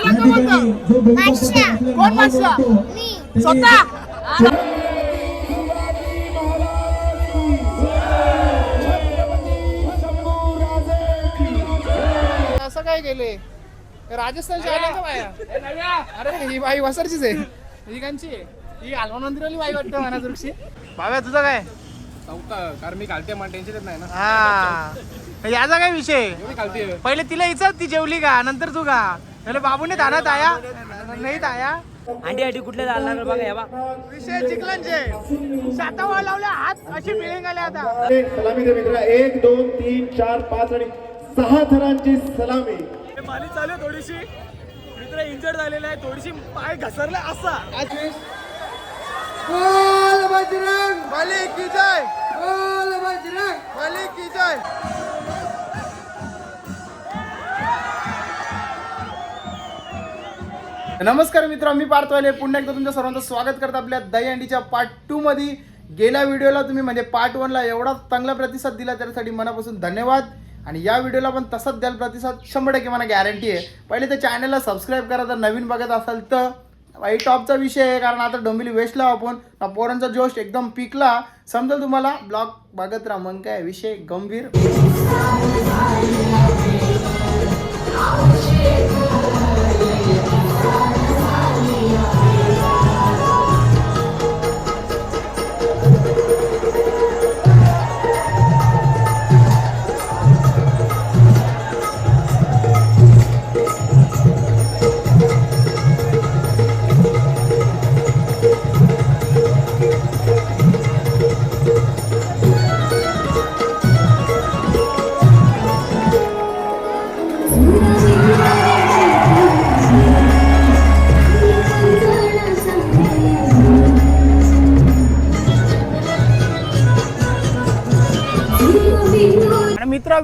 कोण बादशाह? मी. स्वतः. असं काय केले? राजस्थानची आल्या का बाया. अरे ही बाई वसरचीच आहे. ही कांची ही हनुमान मंदिरवाली बाई वाटतं म्हणा तुझी भाव्या तुझं काय? कारण मी कालते मला टेन्शन येत नाही ना. हा. याचा काय विषय? कालते पहिले तिला इचार ती जेवली का? नंतर तू का त्याला बाबूने धानात आया नाही आया अंडी अंडी कुठले जायला लागलं बघा या बा. विषय चिखलांचे सातावा लावल्या हात अशी फिलिंग आले आता. सलामी दे मित्र एक दोन तीन चार पाच आणि सहा थरांची सलामी. माली चालू आहे थोडीशी. मित्र इंजर्ड झालेला आहे. थोडीशी पाय घसरला असा. मालिक की जय. मालिक की जय. नमस्कार मित्र मी पार्थवाले पुन्हा एकदा तुमच्या सर्वांचं स्वागत करत आपल्या दहीहंडीच्या पार्ट टू मध्ये गेल्या व्हिडिओला तुम्ही म्हणजे पार्ट वनला एवढा चांगला प्रतिसाद दिला त्यासाठी मनापासून धन्यवाद. आणि या व्हिडिओला पण तसाच द्याल प्रतिसाद शंभर टक्के मला गॅरंटी आहे. पहिले त्या चॅनलला सबस्क्राईब करा जर नवीन बघत असाल तर. वाई टॉपचा विषय आहे कारण आता डोंबिली वेस्टला आपण. ना पोरांचा जोश एकदम पिकला. समजेल तुम्हाला ब्लॉग बघत राहा मग काय? विषय गंभीर.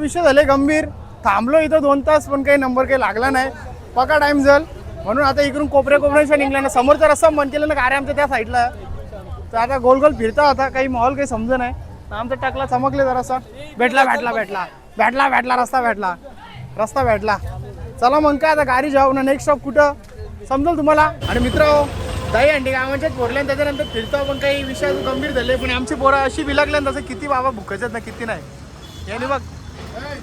विषय झाले गंभीर. थांबलो इथं दोन तास पण काही नंबर काही लागला नाही. पका टाइम जल म्हणून आता इकडून कोपऱ्या कोपऱ्याच्या निघला ना समोरचा रस्ता बंद केला ना गाड्या आमच्या त्या साईडला तर आता गोल गोल फिरता होता काही माहोल काही समज नाही. आमचा टाकला चमकले जरासा. भेटला भेटला भेटला. भेटला भेटला रस्ता भेटला. रस्ता भेटला. चला मग काय आता गाडी जाऊ ना नेक्स्ट स्टॉप कुठं? समजेल तुम्हाला? आणि मित्र दही अंडी गावांच्याच पोरल्या आणि त्याच्यानंतर फिरतो पण काही विषय गंभीर झाले पण आमची पोरं अशी विलागल्या ना तसं किती बाबा भुकायच्यात ना किती नाही. याने बघ.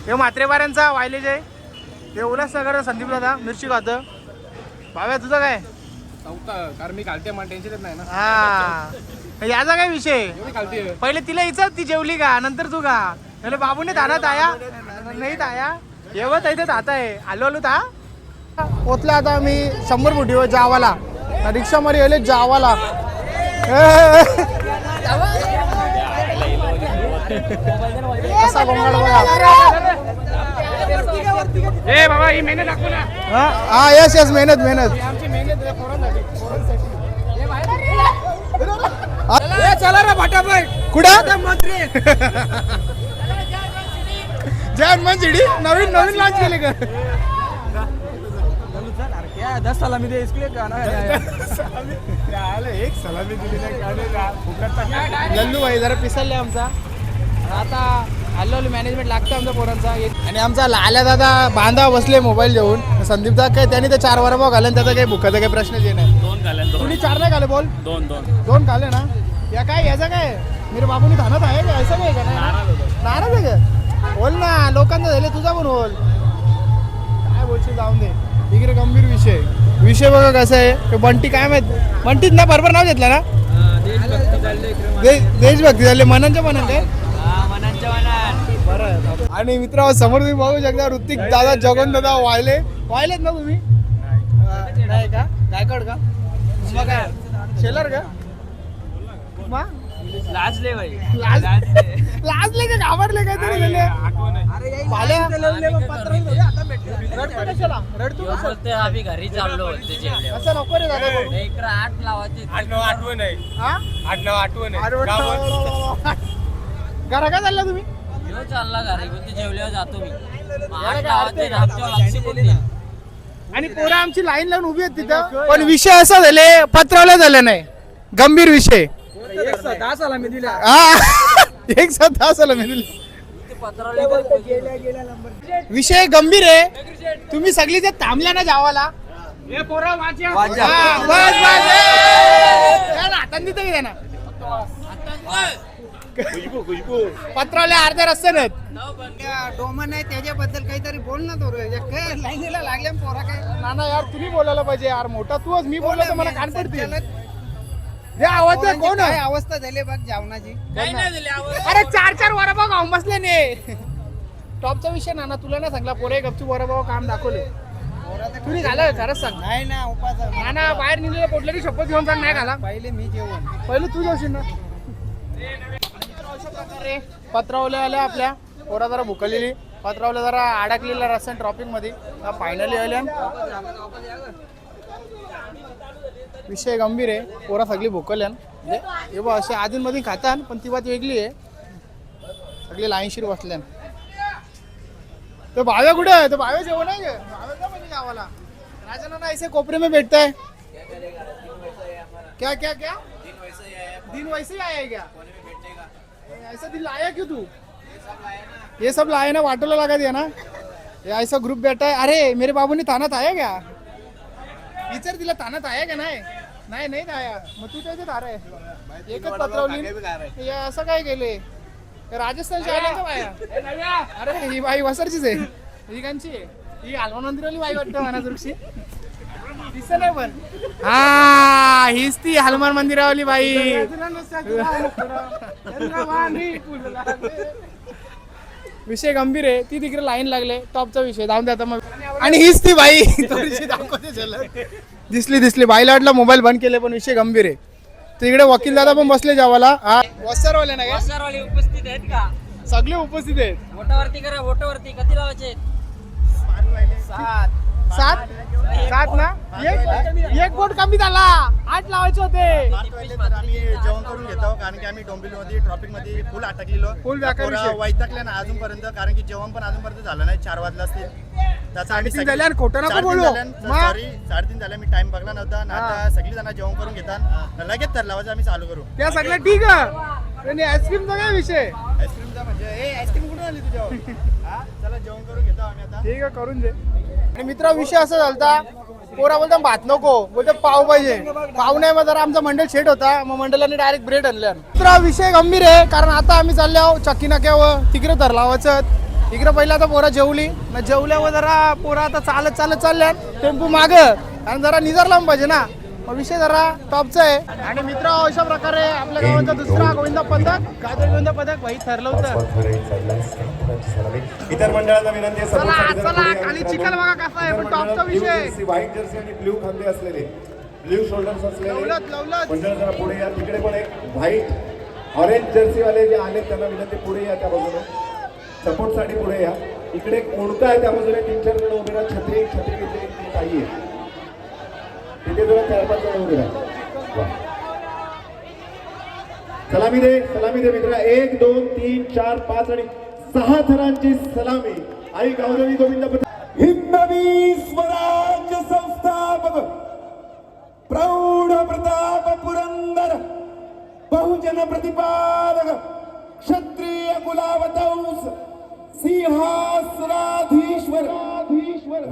हे म्हात्रेबाऱ्यांचा वायलेज आहे हे उल्हासनगर संदीप दादा मिरची खातं. भाव्या तुझं काय? चौथा कारण मी कालते मला टेन्शन येत नाही ना. हा. याचा काय विषय? कालते पहिले तिला इचार ती जेवली का? नंतर तू का त्याला बाबूने धानात आया नाही आया येवत आहे धात आहे. आलो आलो ता. पोचला आता मी शंभर फुटीवर जावाला. रिक्षा मध्ये गेले जावाला. कसा गोंगाट बघा ए बाबा ही हा? हा यस यस मेहनत मेहनत. चला. रे फटाफट. कुठं? मंत्री जय हनुमान शिडी नवीन नवीन लॉन्च केले का? दस साला मी इसके लिए गाना एक सलामी. दिली नाही लल्लू भाई जरा पिसलले आमचा. आता हल्लो मॅनेजमेंट लागतं आमच्या पोरांचा. आणि आमचा लाल्या दादा बांधा बसले मोबाईल घेऊन संदीप दा काय त्यांनी तर चार वारा भाव घाले त्याचा काही भुकाचा काही प्रश्नच ये नाही. दोन काले तुम्ही चार नाही घाले बोल? दोन दोन. दोन खाल्ले ना. या काय याचा काय? मेरे बाबूनी थांबत आहे का? असं काय का नाही? नाराज आहे का? बोल ना लोकांना झाले तुझा पण बोल. काय बोलशील जाऊन दे. इकडे गंभीर विषय. विषय बघा कसा आहे. ते बंटी काय माहीत? बंटीत ना बरोबर नाव घेतलं ना? देशभक्ती झाले मनांच्या मनान काय मनांच्या मनात. आणि मित्र समोर तुम्ही बघू शकता ऋतिक दादा जगन दादा वायले. वायलेत ना तुम्ही? नाही. का? गायकड का? मग काय? शेलर का? मा लाजले भाई लाज लाजले. का? घाबरले काय तरी गेले बोलते आम्ही घरी चाललो असं नको रे दादा करू. इकडं आठ लावायचे आठ आठवण आहे. हा? आठ नऊ आठवण अरे वाटतं. घरा काय चालला तुम्ही? चालला घरी पण ते जेवल्यावर जातो मी. लक्ष कोण देईल? आणि पोरं आमची लाईन लावून उभी आहेत तिथं. पण विषय असा झाले पत्रावला झाले नाही. गंभीर विषय. दहा साला मी दिला. हा. एक साथ असायला मी दिली. ते पत्रावले विषय गंभीर आहे. तुम्ही सगळी जर थांबल्या ना जावाला. हे हा, बस ए! द्या ना, हाताने देतं की द्या ना पत्रावल्या अर्ध्या रस्त्यानं डोमन आहे त्याच्याबद्दल काहीतरी बोल ना तो रे. काय लाईनीला लागल्या पोरा काय? नाना यार तुम्ही बोलायला पाहिजे यार. मोठा तूच मी बोललो तर मला कान. जे आवाज द्या, कोण काय आहे? अवस्था झाली बघ जेवणाची. अरे चार चार वराभाव खाऊन बसले ने. टॉपचा विषय नाना तुला नाही सांगला पोरे गपचूप वराभाव काम दाखवले. तुम्ही झालं खरंच सांग. नाही ना उपास आहे. नाना बाहेर निघलेलं पोटलेली शपथ घेऊन सांग नाही घाला. पहिले मी जेवण. पहिले तू जाशील ना. पत्रावल्या आल्या आपल्या पोरा जरा भुकलेली पत्रावल्या जरा अडकलेल्या रस्त्याने ट्रॉफिकमध्ये फायनली आल्या विषय गंभीर आहे पोरा सगळी भुकल्यान म्हणजे हे बघ असे आधीन खातान पण ती बात वेगळी आहे सगळी लाईनशीर बसल्यान तो भाव्या कुठे आहे तो भाव्या जेवण आहे गावाला राजाना ना ऐसे कोपरे में बैठता है क्या क्या क्या दिन वैसे ही आया क्या ऐसा दिन लाया क्यों तू? ये सब लाए ना वाटोला लगा दिया ना। ये ऐसा ग्रुप बैठा है। अरे मेरे बाबू ने तानात आया क्या? विचार तिला तानात आया का नाही नाही नाही आया मग तू त्याच्यात अरे एकच पत्रवली हे असं काय केले? राजस्थानची आल्या का बाया? अरे ही बाई वसरचीच आहे. ही कांची आहे. ही हनुमान मंदिरवाली बाई वाटतं म्हणा दृष्टी दिसत नाही पण हा हीच ती हनुमान मंदिरावाली बाई. विषय गंभीर आहे. ती तिकडे लाईन लागले. टॉपचा विषय. जाऊन द्या मग. आणि हीच ती बाई. थोडीशी दाखवते झलक. दिसली दिसली. बाईला वाटलं मोबाईल बंद केले पण विषय गंभीर आहे. तिकडे वकील दादा पण बसले जेवायला हा वस्तारवाले ना काय वाले उपस्थित आहेत का? सगळे उपस्थित आहेत. वोटावरती करा वोटावरती किती लावायचे सात. सात? ना? एक एक बोट कमी झाला. आठ लावायचे होते. आम्ही जेवण करून घेतो कारण की आम्ही डोंबिवलीमध्ये ट्रॉफिकमध्ये फुल अटकलेलो Full बेकार पोरं विषय. वैतागले ना अजूनपर्यंत कारण की जेवण पण अजूनपर्यंत झालं नाही चार वाजला असतील. त्याचा आम्ही साडेतीन झाले आणि खोटं नको बोलू. मग? सॉरी साडेतीन झाले मी टाइम बघला नव्हता. ना आता सगळी जण जेवण करून घेतात. लगेच तर लावायचं आम्ही चालू करू. त्या सगळ्या ठीक आहे. आणि आईस्क्रीमचा काय विषय? आईस्क्रीमचा म्हणजे ए आईस्क्रीम कुठून आली तुझ्यावर? हा? चला जेवण करून घेतो आम्ही आता. ठीक आहे करून दे. आणि मित्रा विषय असा झालता पोरा बोलता भात नको. बोलते पाव पाहिजे. पाव नाही मग जरा आमचा मंडळ सेट होता. मग मंडळाने डायरेक्ट ब्रेड आणल्या मित्रा विषय गंभीर आहे कारण आता आम्ही चालले आहो चक्की नाक्यावर. तिकडे तर लावायचं इकडे पहिला आता पोरा जेवली. मग जेवल्यावर जरा पोरा आता चालत चालत चालल्या टेम्पो माग. आणि जरा निजार लावून पाहिजे ना. विषय जरा टॉपचा आहे. आणि मित्र अशा प्रकारे आपल्या गावाचा दुसरा गोविंदा पदक गाजर गोविंदा पदक भाई ठरलं होतं. इतर मंडळांना विनंती आहे चला चला खाली. चिखल बघा कसा आहे पण टॉपचा मंडळाला विषय. white jersey आणि ब्ल्यू खांदे असलेले. ब्ल्यू शोल्डर्स असलेले. लवलत, लवलत. मंडळ जरा पुढे या. तिकडे पण एक व्हाईट ऑरेंज जर्सी वाले जे आले त्यांना विनंती पुढे या त्या बाजूने. सपोर्टसाठी पुढे या. इकडे मुडका आहे त्या बाजूने तीन चार जण उभे छत्री छत्री घेतली ताई आहे. तिथे तुला चार पाच जण उभे राहा. सलामी दे सलामी दे मित्रा. एक दोन तीन चार पाच आणि सहा थरांची सलामी. आई गावदेवी गोविंद हिंदवी स्वराज्य संस्थापक प्रौढ प्रताप पुरंदर बहुजन प्रतिपादक क्षत्रिय कुलावतंस सिंहासनाधीश्वर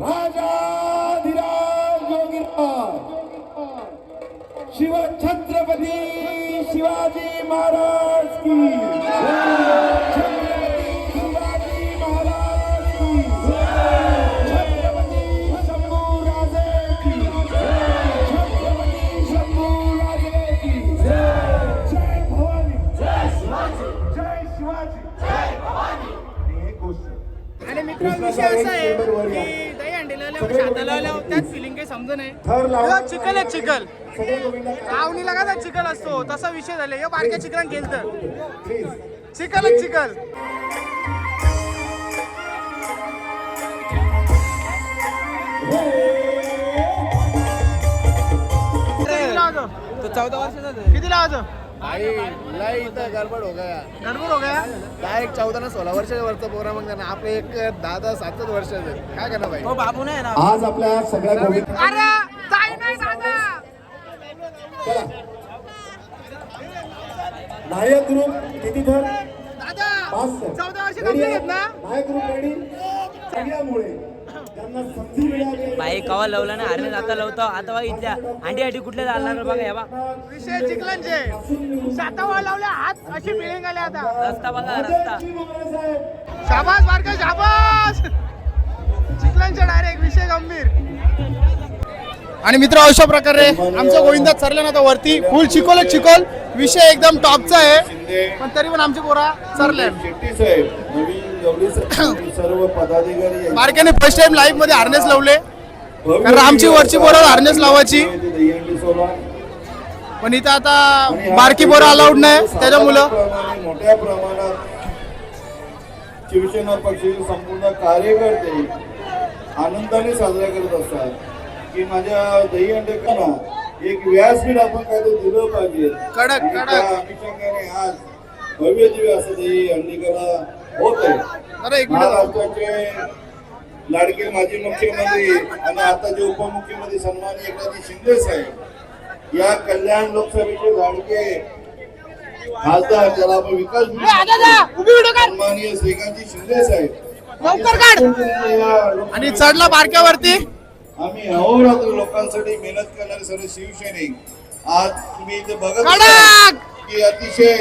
राजा शिव छत्रपती शिवाजी महाराज की छत्रपती शिवाजी महाराज की छत्रपती शंभूराजे की छत्रपती शंभूराजे की जय. भवानी. जय शिवाजी. जय शिवाजी. जय भवानी. आणि एक गोष्ट आणि मित्र विषय असा आहे की दही अंडीला आल्यावर त्यात फिलिंग काही समज नाही थर लावा. हे चिखल आहे चिखल. आवणीला का चिखल असतो. तसा विषय झाला. हे बारक्या चिखलान गेलत प्लीज चिखलच चिखल किती लावायचं? किती लावायचं गडबड हो गया. गडबड हो गया? डायरेक्ट चौदा ना सोळा वर्षाच्या वरचं पोरा मग त्यांना. आपले एक दहा दहा सातच वर्षाचे काय करणार भाई? बाबू नाही ना? आज आपल्या सगळ्या गोविंद अरे जाई नाही दादा. चला. नायक ग्रुप किती थर दादा पाच चौदा वर्ष कंप्लीट ना? नायक ग्रुप रेडी सगळ्यामुळे. बाई कवा लावला ना? अरे आता लावतो. आता बघा इथल्या अंडी अंडी कुठल्या जायला लागलं बघा या बा. विषय चिखलांचे सातावा लावले हात अशी मिळून गेले आता. रस्ता बघा रस्ता. शाबास बारका शाबास. चिखलांचे डायरेक्ट विषय गंभीर. आणि मित्र अशा प्रकारे आमचा गोविंदा चरले ना आता वरती. फुल चिकोल चिकोल विषय एकदम टॉपचा आहे. पण तरी पण आमचे पोरा चरले सर्व पदाधिकारी बारक्याने फर्स्ट टाइम लाईव्हमध्ये हार्नेस लावले. कारण आमची वरची पोरं हार्नेस लावायची. पण इथं आता बारकी पोरं अलाउड नाही त्याच्यामुळं. मोठ्या प्रमाणात शिवसेना पक्षाचे संपूर्ण कार्यकर्ते आनंदाने साजरा करत असतात. की माझ्या दहीहंडेकरांना एक व्यासपीठ आपण काय ते दिलं पाहिजे. कडक, कडक. अनुषंगाने आज भव्य दिव्य असं दही हंडीकरा होत आहे अरे एक मिनिट महाराष्ट्राचे लाडके माजी मुख्यमंत्री आणि आताचे उपमुख्यमंत्री सन्माननीय एकनाथ शिंदे साहेब या कल्याण लोकसभेचे लाडके खासदार ज्याला आपण विकास सन्माननीय श्रीकांतजी शिंदे साहेब. आणि चढला बारक्यावरती. आम्ही अहोरात्र लोकांसाठी मेहनत करणारे सर्व शिवसैनिक आज तुम्ही इथे बघत की अतिशय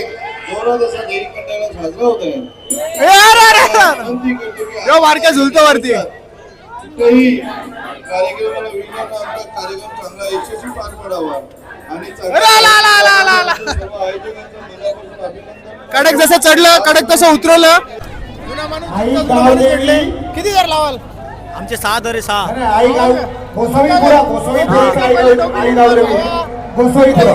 जोरात असा दही कंटाळा साजरा होत आहे. ए, अरे, अरे, अरे. विनंती करतो की यो बारक्या झुलतो वरती. कुठेही कार्यक्रमाला विघ्न न आणता कार्यक्रम चांगला यशस्वी पार पडावा. आणि चांगल्या अरे, ला, ला, ला, ला, ला. सर्व आयोजकांचं मनापासून अभिनंदन. कडक जसं चढलं कडक तसं उतरवलं. जुना माणूस चढले. किती जर लावाल? आमचे सहा दरे सहा. आई गाव गोसावीपुरा गोसावीपुरा आई गाव आई गाव इकडे.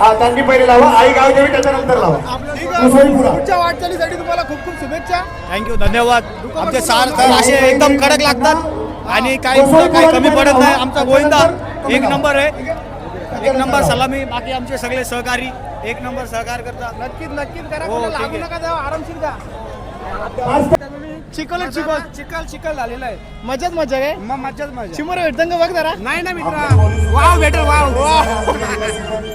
हा त्यांनी पहिले लावा आई गाव देवी त्याच्यानंतर लावा. पुढच्या वाटचालीसाठी तुम्हाला खूप खूप शुभेच्छा. थँक्यू धन्यवाद. आमचे सहा तर असे एकदम कडक लागतात आणि काही काही कमी पडत नाही. आमचा गोविंदा एक नंबर आहे. एक नंबर सलामी बाकी आमचे सगळे सहकारी एक नंबर सहकार करतात. नक्कीच नक्कीच करा. हो, कोणाला ठीक लागू आहे. नका आरामशीर द्या चिकल चिकल चिकल चिकल झालेलं आहे. मजाच मजा आहे. मग मज्जाच मजा. चिमोर भेटतं का बघ जरा नाही ना मित्र. वाव भेटेल वाव.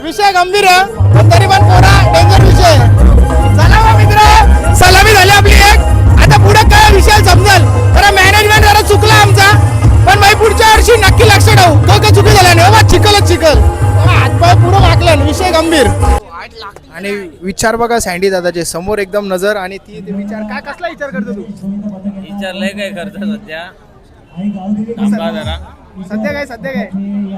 विषय गंभीर आहे. पण तरी पण पोरा डेंजर विषय. आहे. चला मग मित्र. सलामी झाली आपली एक. आता पुढे काय विषय समजेल. जरा मॅनेजमेंट जरा चुकला आमचा. पण भाई पुढच्या वर्षी नक्की लक्ष ठेवू. तो काय चुकी झाला नाही. बाबा चिकलच चिकल हातपाय पुढे वाकलं विषय गंभीर. आणि विचार बघा सँडी दादाचे समोर एकदम नजर आणि ती ते विचार काय कसला विचार करतो तू? विचारलंय काय करतं सध्या. थांबा जरा. सध्या काय सध्या काय?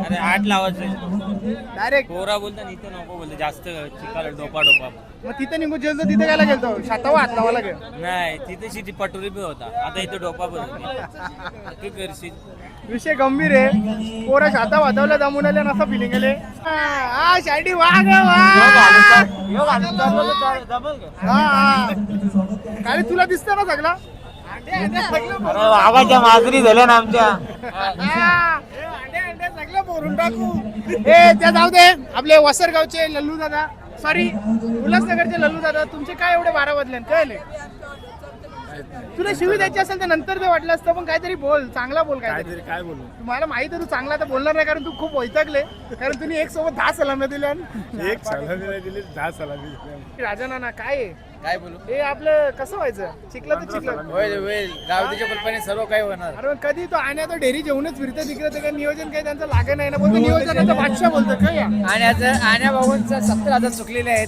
अरे आठ लावायचं डायरेक्ट पोरा बोलता इथं नको बोलते जास्त चिकाल डोपा डोपा. मग तिथे निघून जेलतो तिथे काय गेलतो. शातावा हात लावायला गेलो नाही तिथे शिटी पटोरी बी होता. आता इथं डोपा होती. काय करशील. विषय गंभीर आहे. पोरं शाता वाजवल्या जमून आले असं फिलिंग आले हा शाडी वाघ काय तुला दिसत ना सगळा? आवाच्या माजरी झाल्या ना आमच्या. सगळं त्या जाऊ दे. आपले वसरगावचे लल्लू दादा. सॉरी उल्हासनगरचे लल्लू दादा तुमचे काय एवढे बारा वाजले कळले? तुला शिवी द्यायची असेल तर नंतर ते वाटलं असतं पण काहीतरी बोल चांगला बोल काहीतरी. काय बोलू? तुम्हाला माहीत आहे तू चांगला तर बोलणार नाही कारण तू खूप वैतागले. कारण तुम्ही एक सोबत दहा सलाम्या दिल्या. एक सलामी नाही दिली दहा सलामी दिली. राजा नाना काय आहे? काय बोलू? हे आपलं कसं व्हायचं? चिकलं तर चिकलं होईल होईल गावडीच्या कल्पने सर्व काही होणार. अरे मग कधी तो आणि आता डेअरी जेवणच फिरतं तिकडे ते काय नियोजन काही त्यांचं लागत नाही ना. बोलतो नियोजनाचा बादशाह बोलतो काय या. आणि आण्या भाऊंचा सत्तर हजार चुकलेले आहेत.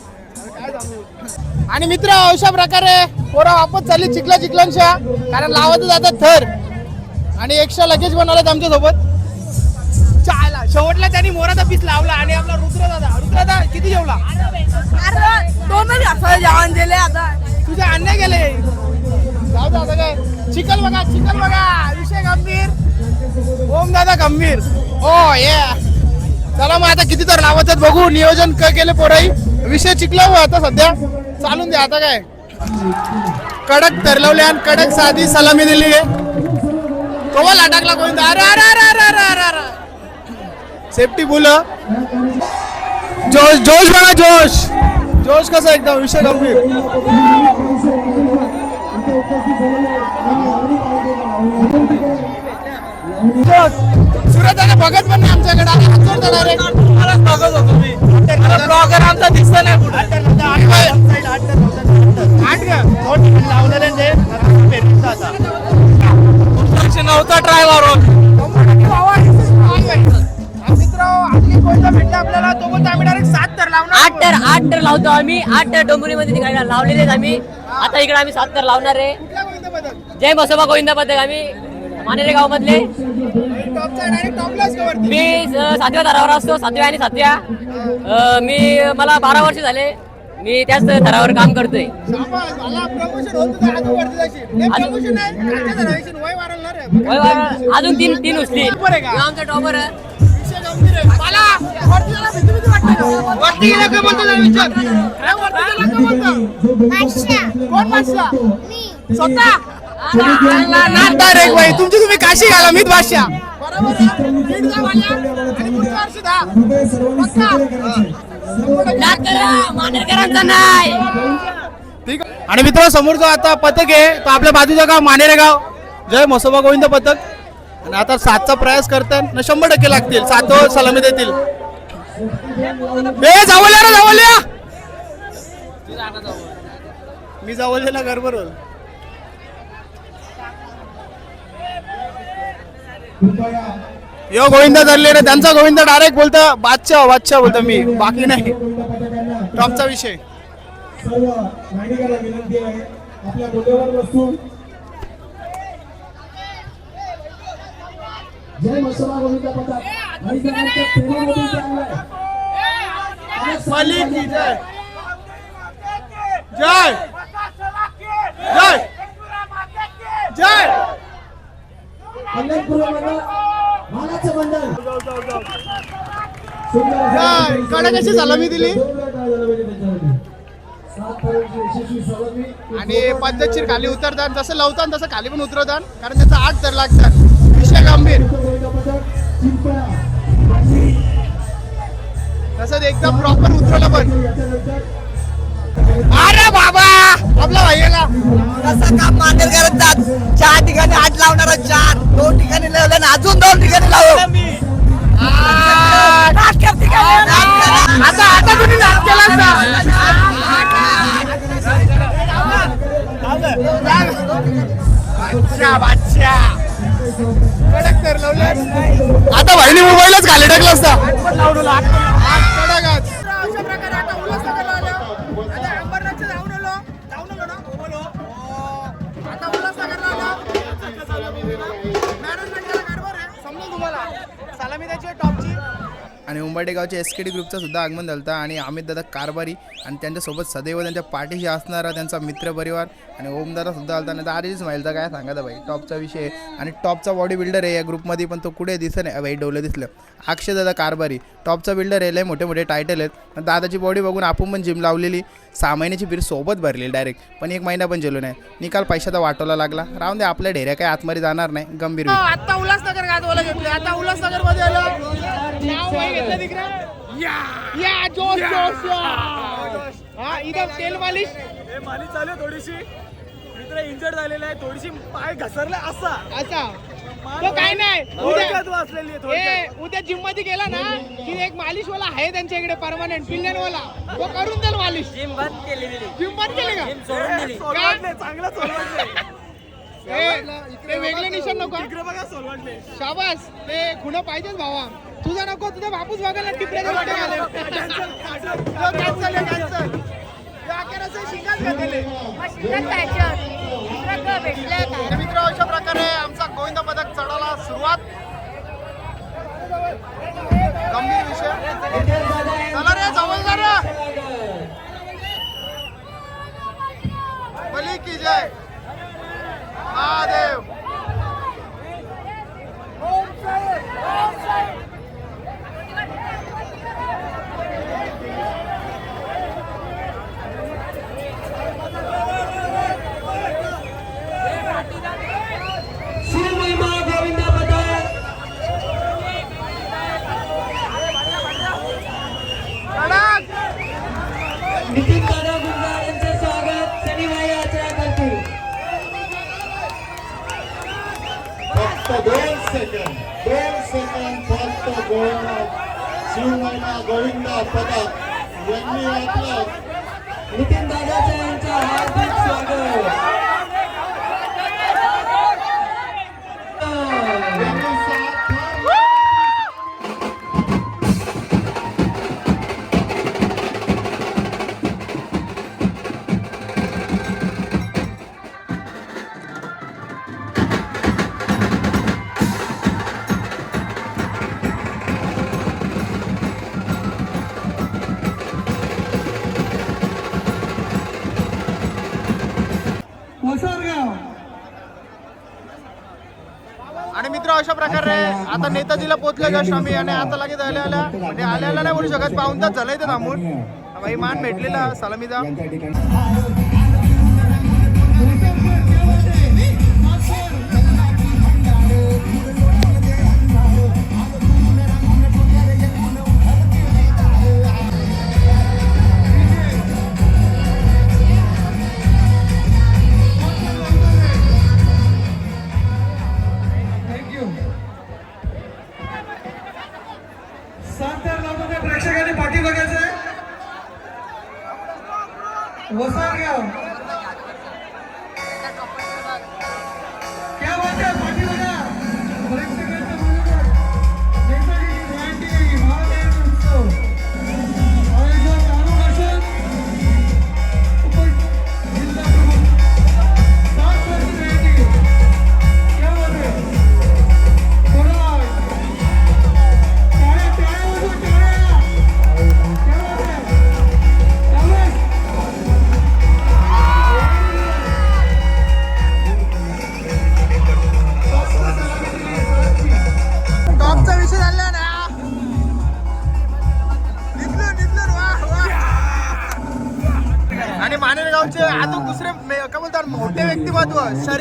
आणि मित्र अशा प्रकारे पोरं वापस चालली चिखला चिखलांशा कारण लावतच जातात थर. आणि एक्स्ट्रा लगेज बनवलं आमच्यासोबत. चायला शेवटला त्यांनी मोराचा पीस लावला आणि आपला रुद्र दादा रुद्र दादा किती जेवला? दोनच जेवण दिले आता. तुझे अन्याय गेले. जाऊ दे आता काय. चिकल बघा चिकल बघा. विषय गंभीर. ओम दादा गंभीर. ओ ये चला मग आता किती तर लावतात बघू. नियोजन केले पोराई. विषय चिकला हो आता सध्या. चालून द्या आता काय. कडक तरलवले आणि कडक साधी सलामी दिली आहे. कवल अटकला गोविंद. अरे अरे अरे अरे अरे अरे अरे. सेफ्टी बुल जोश जोश बघा जोश. जोश कसा एकदम विषय गंभीर. जोश. आणि भगत पण नाही आमच्याकडे. आणि हातोड देणार रे. मलाच बघत होतो मी ब्लॉगर आमचा दिसत नाही कुठे आठ लावलेले ते? आपल्याला तो आम्ही डायरेक्ट सात तर लावणार. आठ तर आठ तर लावतो आम्ही. आठ तर डोंबिवलीमध्ये तिकडे लावलेले आहेत आम्ही. आता इकडे आम्ही सात तर लावणार आहे. जय मसोबा गोविंदा पथक आम्ही. मानेरे गाव मधले टॉपचा डायरेक्ट टॉपलाच कवरती मी सातव्या थरावर असतो सातव्या आणि सातव्या. मी मला बारा वर्ष झाले. मी त्याच थरावर काम करतोय. अजून तीन तीन उचली बरोबर आहे का? आमचा टॉपर बादशाह? स्वतः? तुमची तुम्ही काशी घाला मीच बादशाह. जा. आणि नाही. मित्र समोरचं आता पथक आहे तो आपल्या बाजूचं गाव मानेरे गाव. जय मसोबा गोविंद पथक. आणि आता सातचा प्रयास करतात ना शंभर टक्के लागतील सात सलामी देतील. ए जावल्या रे जावल्या! मी जावलेला गडबड होईल यो गोविंद धरले रे. त्यांचा गोविंद डायरेक्ट बोलतो. बादशाह बादशाह बोलतो मी. बाकी नाही. टॉपचा विषय. सर्व नागरिकांना विनंती आहे आपल्या मुद्द्यावर बसून जय मसोबा गोविंद पथक आणि जणांच्या प्रेमामध्ये चांगलं आहे मालिक की जय जय जय जय कल्याणपूर्वमधलं मानाचं मंडळ जय कडे कशी सलामी दिली? आणि पद्धतशीर खाली उतरतात जसं लावतात तसं खाली पण उतरवतात कारण त्याचा आठ तर लागतात. विषय गंभीर. तसंच एकदम प्रॉपर उतरवलं पण. अरे बाबा! आपला भाईला. कसं काम मान्य करतात चार ठिकाणी आठ लावणार चार दोन ठिकाणी लावले अजून दोन ठिकाणी लावू नाटक ठिकाणी आता आता तुम्ही नाच केला आता बहिणी मोबाईलच खाली टाकला असता. आणि उंबर्डे गावच्या एस के डी ग्रुपचं सुद्धा आगमन झालं होतं. आणि अमित दादा कारभारी आणि त्यांच्यासोबत सदैव त्यांच्या पाठीशी असणारा त्यांचा मित्रपरिवार आणि ओमदादा सुद्धा आलता. आणि दारीच माहिलता काय सांगा भाई टॉपचा विषय आहे. आणि टॉपचा बॉडी बिल्डर आहे या ग्रुपमध्ये पण तो कुठे दिसत नाही. भाई डोलं दिसलं. अक्षय दादा कारभारी. टॉपचा बिल्डर आहे लय मोठे मोठे टायटल आहेत. दादाची बॉडी बघून आपण पण जिम लावलेली. सहा महिन्याची फिर सोबत भरलेली डायरेक्ट पण एक महिना पण जेलो नाही. निकाल पैशाचा वाटवला लागला. राहून दे आपल्या ढेऱ्या काही आतमध्ये जाणार नाही. गंभीर आता उल्हासनगर गात बोला या या जोश जोश या हा इथं तेल मालिश. मालिश चालू आहे थोडीशी. मित्र इंजर्ड झालेला आहे थोडीशी पाय घसरला असा. असा. तो काय नाही थोडक्यात उद्या वाचलेली आहे थोडक्यात. ए, उद्या जिममध्ये गेला ना की एक मालिश वाला आहे त्यांच्या इकडे परमानंट पिल्ल्यांवाला तो करून देईल मालिश. जिम बंद केलेली जिम बंद केले का? सोडून दिली. सोलवाडले, चांगलं सोलवाडले. ए, ते वेगळे निशाण नको इकडे बघा सोलवाडले. शाबास. ते खुणं पाहिजेच भावा. तुझा नको तुझा बापूस बघायला मित्र अशा प्रकारे आमचा गोविंद पदक चढायला सुरुवात. गंभीर विषय. चला रे जवळ जा रे. बली की जय. महादेव कडक फक्त दोन सेकंद दोन सेकंद फक्त गोविंद शिवमहिमा गोविंद पदक यांनी आपलं नितीन दादाच्या यांचं हार्दिक स्वागत. प्रकारे आता नेताजीला पोहोचले जस्ट आम्ही आणि आता लगेच आल्या आल्या. म्हणजे आल्या आल्या नाही बोलू शकत पाहून तास झालंय ते थांबून. भाई मान भेटलेला सलामीचा.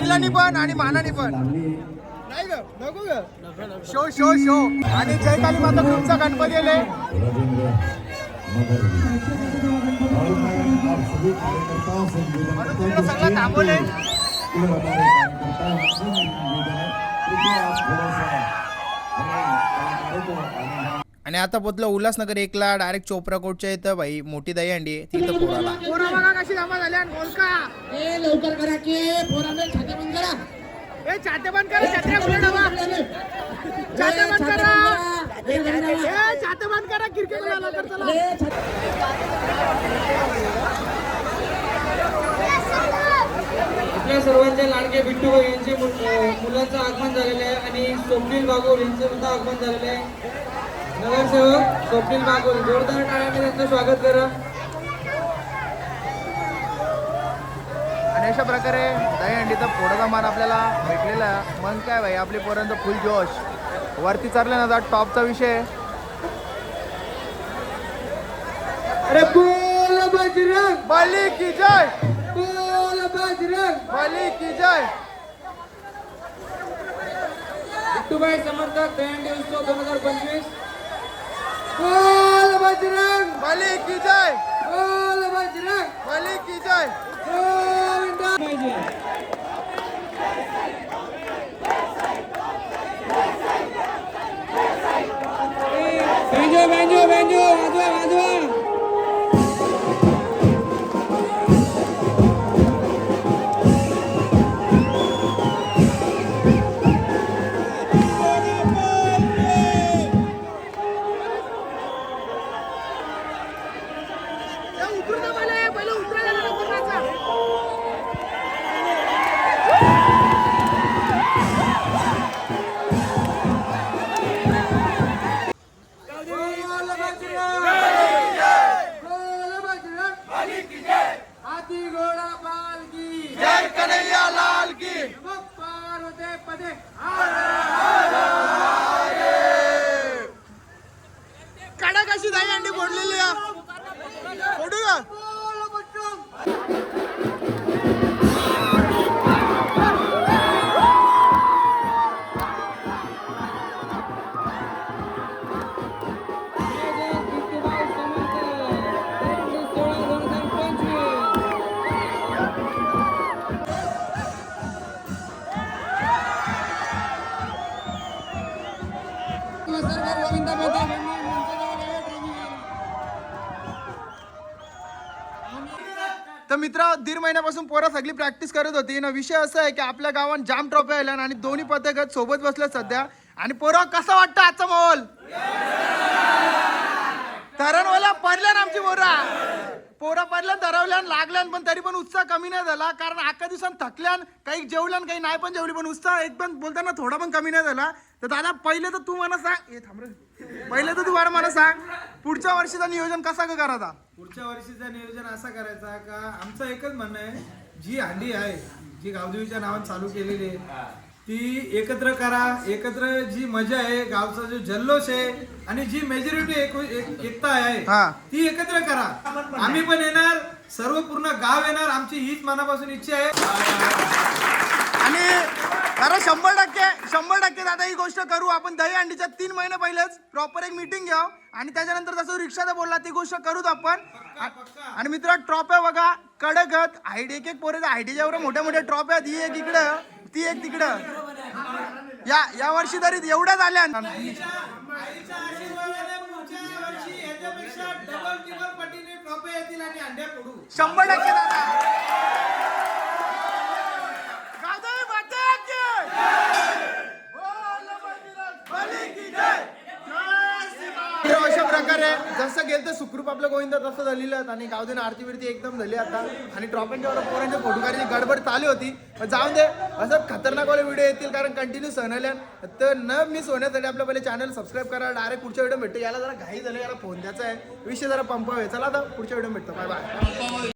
शरीराने पण आणि मानाने पण. नाही ग नको ग. Show show show. आणि जय काली माता तुमचा गणपती आले सगळं थांबवले आणि आता पोचलो उल्हासनगर एकला डायरेक्ट चोपरा कोटच्या इथं भाई मोठी दही अंडी तिथं पोराला. पोरा बघा कशी जमा झाल्या आणि बोल का ए लवकर करा की. पोरांना छाते बंद करा. ए छाते बंद करा छत्र्या पुढे ठेवा छाते बंद करा. ए छाते बंद करा. क्रिकेट झाला तर चला. आपल्या सर्वांचे लाडके बिट्टू भाई यांचे मुलांचं आगमन झालेलं आहे आणि स्वप्नील बागोल यांचं सुद्धा आगमन झालेलं आहे. नगरसेवक स्वप्नील बागोल जोरदार टाळ्याने त्यांचं स्वागत करा. आणि अशा प्रकारे दही अंडीचा फोडाचा मान आपल्याला भेटलेला. मग काय भाई आपली पर्यंत फुल जोश. वरती चालले ना टॉपचा विषय. अरे बोल बजरंग. बली की जय. बोल बजरंग. बली की जय. बिट्टूभाई समर्थक दहीहंडी उत्सव दोन हजार पंचवीस. बोल बजरंग बली की जय बोल बजरंग बली की जय गोविंदा पाहिजे बेंजो बेंजो बेंजो जय कन्हैया लाल की। पार पदे कडक अशी दाई अंडी फोडलेली मित्र दीड महिन्यापासून पोरं सगळी प्रॅक्टिस करत होती. ना विषय असा आहे की आपल्या गावात जाम ट्रॉफी आल्या आणि दोन्ही पथक सोबत बसले सध्या. आणि पोरं कसा वाटतं आजचा माहोल? तरणवाला पडल्यान आमची पोरा. पोरा पडल्यान धरवल्यान लागल्यान पण तरी पण उत्साह कमी नाही झाला. कारण अख्खा दिवसात थकल्यान काही जेवल्यान काही नाही पण जेवली पण उत्साह पण बोलताना थोडा पण कमी नाही झाला. तर दादा पहिले तर तू मला सांग. ए थांब रे. पहिले तर तू बरं मला सांग. पुढच्या वर्षीचं नियोजन कसा का करायचा? पुढच्या वर्षीचं नियोजन असा करायचा का? आमचं एकच म्हणणं आहे जी हंडी आहे जी गावदेवीच्या नावाने चालू केलेली आहे ती एकत्र करा एकत्र जी मजा आहे गावचा जो जल्लोष आहे आणि जी मेजॉरिटी एकता हा. आहे ती एकत्र करा. आम्ही पण येणार सर्व पूर्ण गाव येणार आमची हीच मनापासून इच्छा आहे. आणि खरं शंभर टक्के शंभर टक्के दादा ही गोष्ट करू. आपण दही अंडीच्या तीन महिने पहिलेच प्रॉपर एक मीटिंग घ्याव आणि त्याच्यानंतर जसं रिक्षाचा बोलला ती गोष्ट करूच आपण. आणि मित्र ट्रॉफ्या बघा कडकत हाईट एक एक पोरे हाईटीच्या एवढ्या मोठ्या मोठ्या ट्रॉफ्या ती एक इकडं. ती एक तिकडं. या या वर्षी तरी एवढ्या झाल्या आईच्या आशीर्वादाने पुढच्या प्रकारे जसं गेलं तर सुखरूप आपलं गोविंद तसं झालेलं आहे. आणि गावदेन आरती बिरती एकदम झाली आता. आणि ट्रॉफिकच्या वर पोरांच्या फोटो काढायची गडबड चालू होती. पण जाऊन दे असं खतरनाक वाले व्हिडिओ येतील कारण कंटिन्यू सहनल्यान तर न मिस होण्यासाठी आपलं पहिले चॅनल सबस्क्राईब करा. डायरेक्ट पुढच्या व्हिडिओ भेटतो याला जरा घाई झालं याला फोन द्यायचा आहे. विषय जरा पंपावे चला आता पुढच्या व्हिडिओ भेटतो. Bye bye